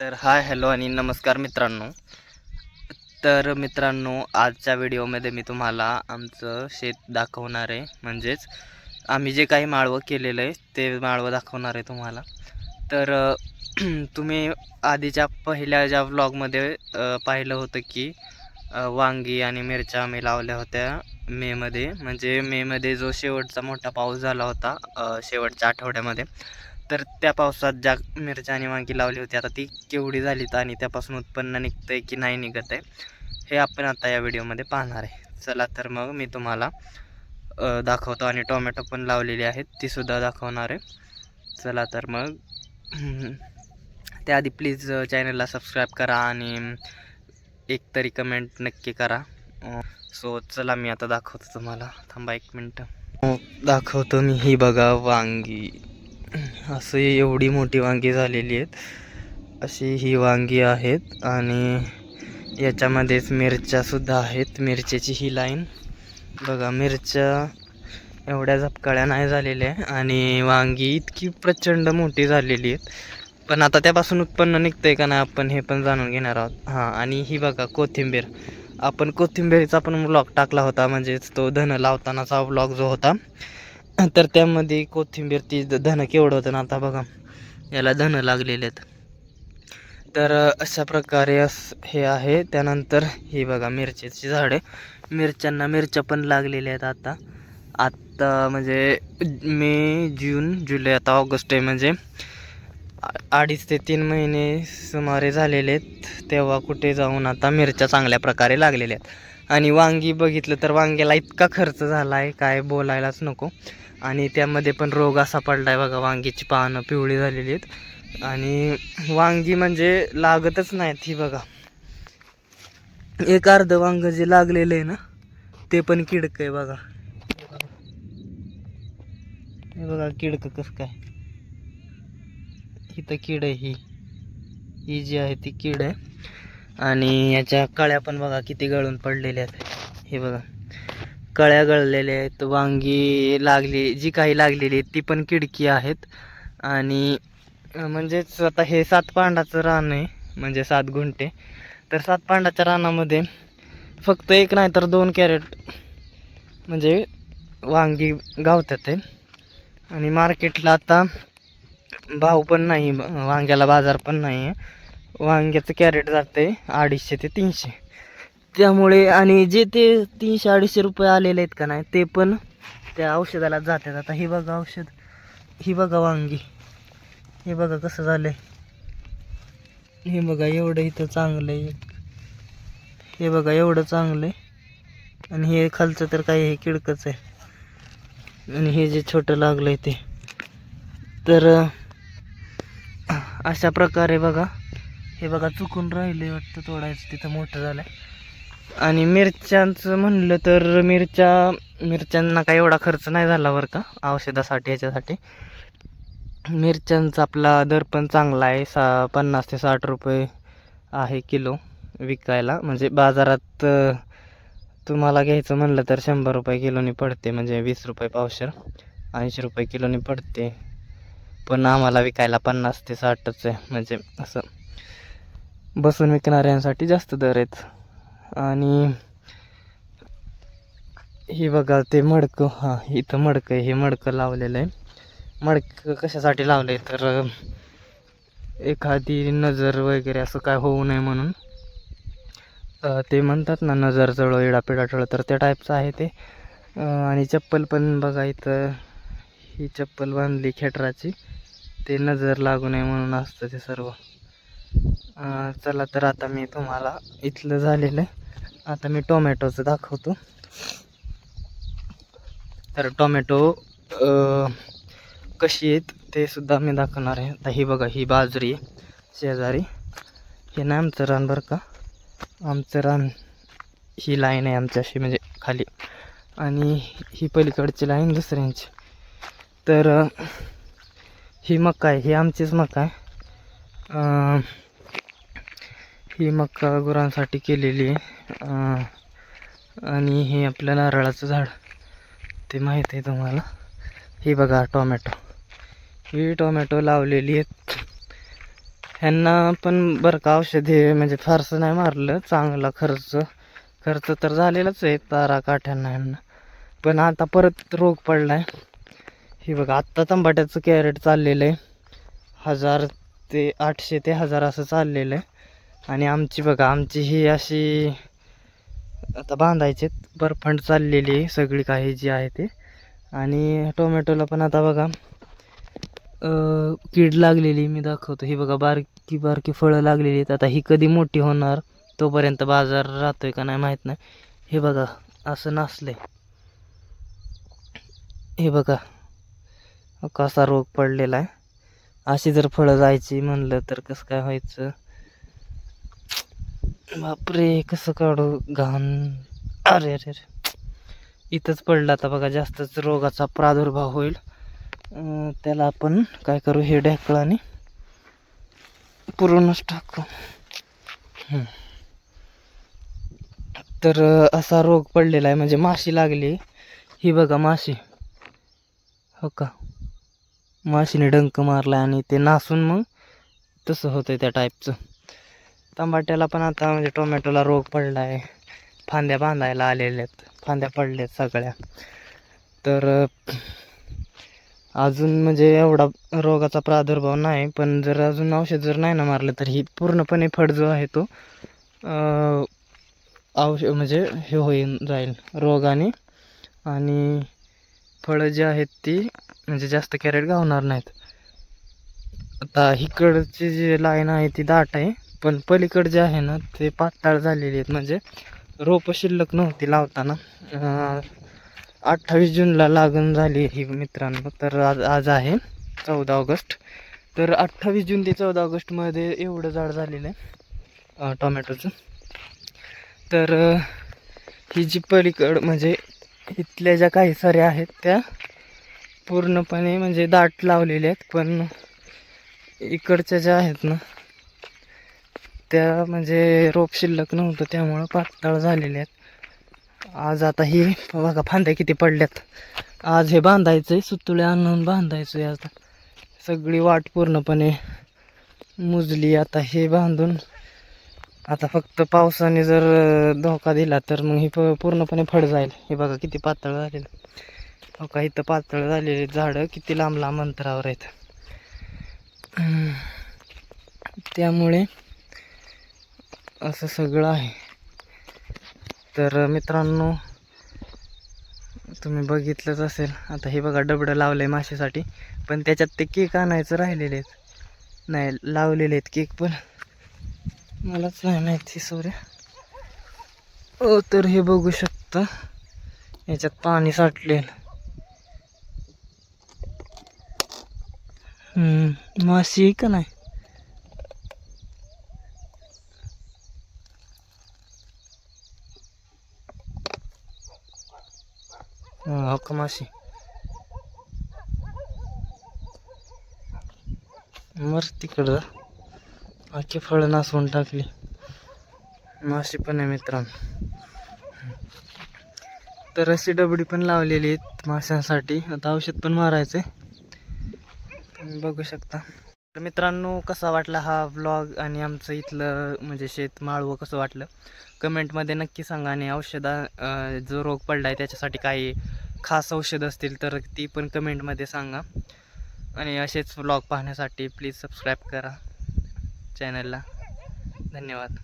तर hi hello आणि नमस्कार मित्रांनो. तर मित्रांनो आजच्या व्हिडिओमध्ये मी तुम्हाला आमचं शेत दाखवणार आहे. म्हणजेच आम्ही जे काही माळवं केलेलं आहे ते माळवं दाखवणार आहे तुम्हाला. तर तुम्ही आधीच्या पहिल्या ज्या व्लॉगमध्ये पाहिलं होतं की वांगी आणि मिरच्या आम्ही लावल्या होत्या मेमध्ये म्हणजे मेमध्ये जो शेवटचा मोठा पाऊस झाला होता शेवटच्या आठवड्यामध्ये तर त्या पावसात ज्या मिरच्या आणि वांगी लावली होती आता ती केवढी झालीत आणि त्यापासून उत्पन्न निघतं आहे की नाही निघत आहे हे आपण आता या व्हिडिओमध्ये पाहणार आहे. चला तर मग मी तुम्हाला दाखवतो आणि टोमॅटो पण लावलेली आहेत तीसुद्धा दाखवणार आहे. चला तर मग त्याआधी प्लीज चॅनलला सबस्क्राईब करा आणि एक तरी कमेंट नक्की करा. सो चला मी आता दाखवतो तुम्हाला. थांबा एक मिनटं. दाखवतो मी ही बघा वांगी. असं एवढी मोठी वांगी झालेली आहेत. अशी ही वांगी आहेत आणि याच्यामध्येच मिरच्यासुद्धा आहेत. मिरच्याची ही लाईन. बघा मिरच्या एवढ्या झपकाळ्या नाही झालेल्या आहे आणि वांगी इतकी प्रचंड मोठी झालेली आहेत. पण आता त्यापासून उत्पन्न निघतंय का नाही आपण हे पण जाणून घेणार आहोत. हां आणि ही बघा कोथिंबीर. आपण कोथिंबीरीचा पण ब्लॉग टाकला होता म्हणजेच तो धन लावतानाचा ब्लॉग जो होता. तर त्यामध्ये कोथिंबीर ती धनं धन केवढं होतं ना आता बघा. याला धन लागलेले आहेत. तर अशा प्रकारे हे आहे. त्यानंतर ही बघा मिरचीची झाडे मिरच्यांना मिरच्या पण लागलेल्या आहेत आता. आत्ता म्हणजे मे जून जुलै आता ऑगस्ट आहे म्हणजे अडीच ते तीन महिने सुमारे झालेले आहेत. तेव्हा कुठे जाऊन आता मिरच्या चांगल्या प्रकारे लागलेल्या आहेत. आणि वांगी बघितलं तर वांग्याला इतका खर्च झाला आहे काय बोलायलाच नको. आणि त्यामध्ये पण रोग असा पडला आहे बघा वांगीची पानं पिवळी झालेली आहेत. आणि वांगी म्हणजे लागतच नाहीत ही बघा. एक अर्ध वांग जे लागलेलं आहे ना ते पण किडक आहे बघा. हे बघा किडक कसं काय. इथं कीड आहे ही. ही जी आहे ती कीड आहे. आणि याच्या कळ्या पण बघा किती गळून पडलेल्या आहेत. हे बघा. कळ्या गळलेल्या आहेत. वांगी लागली जी काही लागलेली आहेत ती पण किडकी आहेत. आणि म्हणजेच आता हे सात पांडाचं रान आहे. म्हणजे सात गुंठे. तर सात पांडाच्या रानामध्ये फक्त एक नाही तर दोन कॅरेट म्हणजे वांगी गावतात आहे आणि मार्केटला आता भाव पण नाही वांग्याला बाजार पण नाही आहे वांग्याचं कॅरेट जाते अडीचशे ते तीनशे. त्यामुळे आणि जे ते तीनशे अडीचशे रुपये आलेले आहेत का नाही ते पण त्या औषधाला जातात. आता हे बघा औषध ही बघा वांगी. हे बघा कसं झालं आहे हे बघा एवढं इथं चांगलं आहे हे बघा एवढं चांगलं आहे आणि हे खालचं तर काही हे किडकच आहे. आणि हे जे छोटं लागलं आहे ते. तर अशा प्रकारे बघा. हे बघा चुकून राहिले वाटतं तोडायचं तिथं मोठं झालं आणि मिरच्यांचं म्हणलं तर मिरच्या मिरच्यांना काही एवढा खर्च नाही झाला बरं का औषधासाठी याच्यासाठी. मिरच्यांचा आपला दर पण चांगला आहे सा पन्नास ते साठ रुपये आहे किलो विकायला. म्हणजे बाजारात तुम्हाला घ्यायचं म्हणलं तर शंभर रुपये किलोनी पडते म्हणजे वीस रुपये पावशर ऐंशी रुपये किलोनी पडते. पण आम्हाला विकायला पन्नास ते साठच आहे म्हणजे असं. बसून विकणाऱ्यांसाठी जास्त दर आहेत. आणि हे बघा ते मडकं हां इथं मडकं आहे हे मडकं लावलेलं आहे. मडकं कशासाठी लावलं आहे तर एखादी नजर वगैरे असं काय होऊ नये म्हणून. ते म्हणतात ना नजर जळो इडापिडा टळो तर त्या टाईपचं आहे ते. आणि चप्पल पण बघा इथं ही चप्पल बांधली खेटराची. ते नजर लागू नये म्हणून असतं ते सर्व. चला तर आता मी तुम्हाला इथलं झालेलं आहे. आता मी टोमॅटोचं दाखवतो. तर टोमॅटो कशी आहेत ते सुद्धा मी दाखवणार आहे. आता ही बघा ही बाजरी आहे शेजारी. हे नाही आमचं रान बरं का? आमचं रान ही लाईन आहे आमच्याशी म्हणजे खाली. आणि ही पलीकडची लाईन दुसऱ्यांची. तर ही मका आहे ही आमचीच मका आहे. ही मका गुरांसाठी केलेली आहे. आणि हे आपल्या नारळाचं झाड. ते माहीत आहे तुम्हाला. ही बघा टोमॅटो. ही टोमॅटो लावलेली आहेत. ह्यांना पण बरं का औषधे म्हणजे फारसं नाही मारलं. चांगला खर्च. खर्च तर झालेलाच आहे. तारा काठ्यांना ह्यांना. पण आता परत रोग पडला आहे हे बघा आत्ता तंबाट्याचं कॅरेट चाललेलं आहे. हजार ते आठशे ते हजार असं चाललेलं आहे. आणि आमची बघा आमची ही अशी आता बांधायचे बरफंड चाललेली आहे सगळी काही जी आहे ते. आणि टोमॅटोला पण आता बघा कीड लागलेली मी दाखवतो. ही बघा बारकी बारकी फळं लागलेली आहेत. आता ही कधी मोठी होणार तोपर्यंत बाजार राहतोय का नाही माहीत नाही. हे बघा असं नसलंय. हे बघा कसा रोग पडलेला आहे. अशी जर फळं जायची म्हणलं तर कसं काय व्हायचं? बापरे कसं काढू? घाण. अरे अरे अरे. इथंच पडलं आता बघा जास्तच रोगाचा प्रादुर्भाव होईल. त्याला आपण काय करू हे ढेकळाने पुरूनच टाकू. तर असा रोग पडलेला आहे म्हणजे माशी लागली. ही बघा माशी. हो का? माशीने डंक मारला आणि ते नासून मग तसं होतं त्या टाईपचं टमाट्याला पण आता म्हणजे टोमॅटोला रोग पडला आहे फांद्या बांधायला आलेल्या आहेत. फांद्या पडल्यात सगळ्या. तर अजून म्हणजे एवढा रोगाचा प्रादुर्भाव नाही पण जर अजून औषध जर नाही ना मारलं तर ही पूर्णपणे फड जो आहे तो औषध म्हणजे हे होईन जाईल रोगाने. आणि फळं जी आहेत ती म्हणजे जास्त कॅरेट गावणार नाहीत. आता इकडची जी लाईन आहे ती दाट आहे. पण पलीकडे जे आहे ना ते पातळ झालेली आहेत. म्हणजे रोपं शिल्लक नव्हती लावताना. अठ्ठावीस जूनला लागण झाली ही मित्रांनो. तर आज आज आहे चौदा ऑगस्ट. तर अठ्ठावीस जून ते चौदा ऑगस्टमध्ये एवढं झाड झालेलं आहे टोमॅटोचं. तर ही जी पलीकड म्हणजे इथल्या ज्या काही साऱ्या आहेत त्या पूर्णपणे म्हणजे दाट लावलेल्या आहेत. पण इकडच्या ज्या आहेत ना त्या म्हणजे रोप शिल्लक नव्हतं त्यामुळं पातळ झालेले आहेत. आज आता ही बघा फांद्या किती पडल्यात. आज हे बांधायचं आहे सुतुळे आणून बांधायचं आहे आता. सगळी वाट पूर्णपणे मुजली आता हे बांधून. आता फक्त पावसाने जर धोका दिला तर मग ही प- पूर्णपणे फड जाईल. हे बघा किती पातळ झालेलं. हो का इथं पातळ झालेली झाडं किती लांब लांब अंतरावर आहेत. त्यामुळे असं सगळं आहे. तर मित्रांनो तुम्ही बघितलंच असेल. आता हे बघा डबडं लावलं आहे मासेसाठी पण त्याच्यात ते केक आणायचं राहिलेले आहेत. नाही लावलेले आहेत केक पण. मलाच नाही माहिती सोऱ्या हो तर हे बघू शकता. याच्यात पाणी साठलेलं. माशी आहे का नाही? हा, हो माशी मर तिकडं. आखी फळं नासवून टाकली. माशी पण आहे मित्रांनो. तर अशी डबडी पण लावलेली आहेत माशांसाठी. आता औषध पण मारायचं तुम्ही बघू शकता. तर मित्रांनो कसा वाटला हा व्लॉग आणि आमचं इथलं म्हणजे शेत माळवं कसं वाटलं? कमेंटमध्ये नक्की सांगा आणि औषधा जो रोग पडला आहे त्याच्यासाठी काही खास औषध असतील तर ती पण कमेंटमध्ये सांगा. आणि असेच व्लॉग पाहण्यासाठी प्लीज सबस्क्राईब करा चॅनलला धन्यवाद.